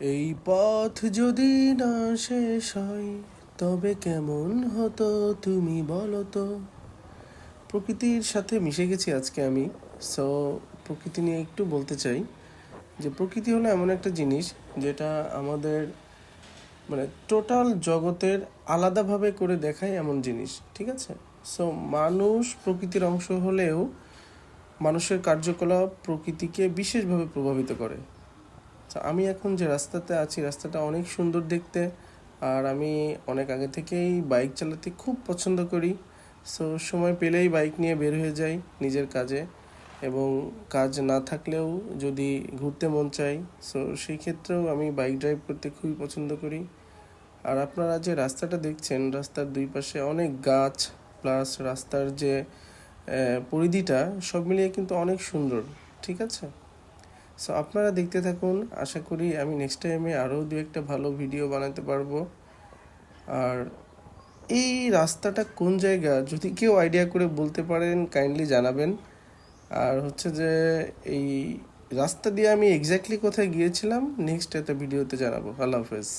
এই পথ যদি না শেষ হয়, তবে কেমন হতো তুমি বলো তো? প্রকৃতির সাথে মিশে গেছি আজকে আমি। সো প্রকৃতি নিয়ে একটু বলতে চাই যে প্রকৃতি হলো এমন একটা জিনিস যেটা আমাদের মানে টোটাল জগতের আলাদাভাবে করে দেখায় এমন জিনিস, ঠিক আছে? সো মানুষ প্রকৃতির অংশ হলেও মানুষের কার্যকলাপ প্রকৃতিকে বিশেষভাবে প্রভাবিত করে। তো আমি এখন যে রাস্তাতে আছি, রাস্তাটা অনেক সুন্দর দেখতে। আর আমি অনেক আগে থেকেই বাইক চালাতে খুব পছন্দ করি। সো সময় পেলেই বাইক নিয়ে বের হয়ে যাই নিজের কাজে। এবং কাজ না থাকলেও যদি ঘুরতে মন চাই সো সেই ক্ষেত্রেও আমি বাইক ড্রাইভ করতে খুবই পছন্দ করি। আর আপনারা যে রাস্তাটা দেখছেন, রাস্তার দুই পাশে অনেক গাছ প্লাস রাস্তার যে পরিধিটা, সব মিলিয়ে কিন্তু অনেক সুন্দর, ঠিক আছে? সো আপনারা দেখতে থাকুন, আশা করি আমি নেক্সট টাইমে আরও দু একটা ভালো ভিডিও বানাতে পারব। আর এই রাস্তাটা কোন জায়গা? যদি কেউ আইডিয়া করে বলতে পারেন কাইন্ডলি জানাবেন। আর হচ্ছে যে, এই রাস্তা দিয়ে আমি এক্স্যাক্টলি কোথায় গিয়েছিলাম নেক্সট একটা ভিডিওতে জানাব। আল্লাহ হাফেজ।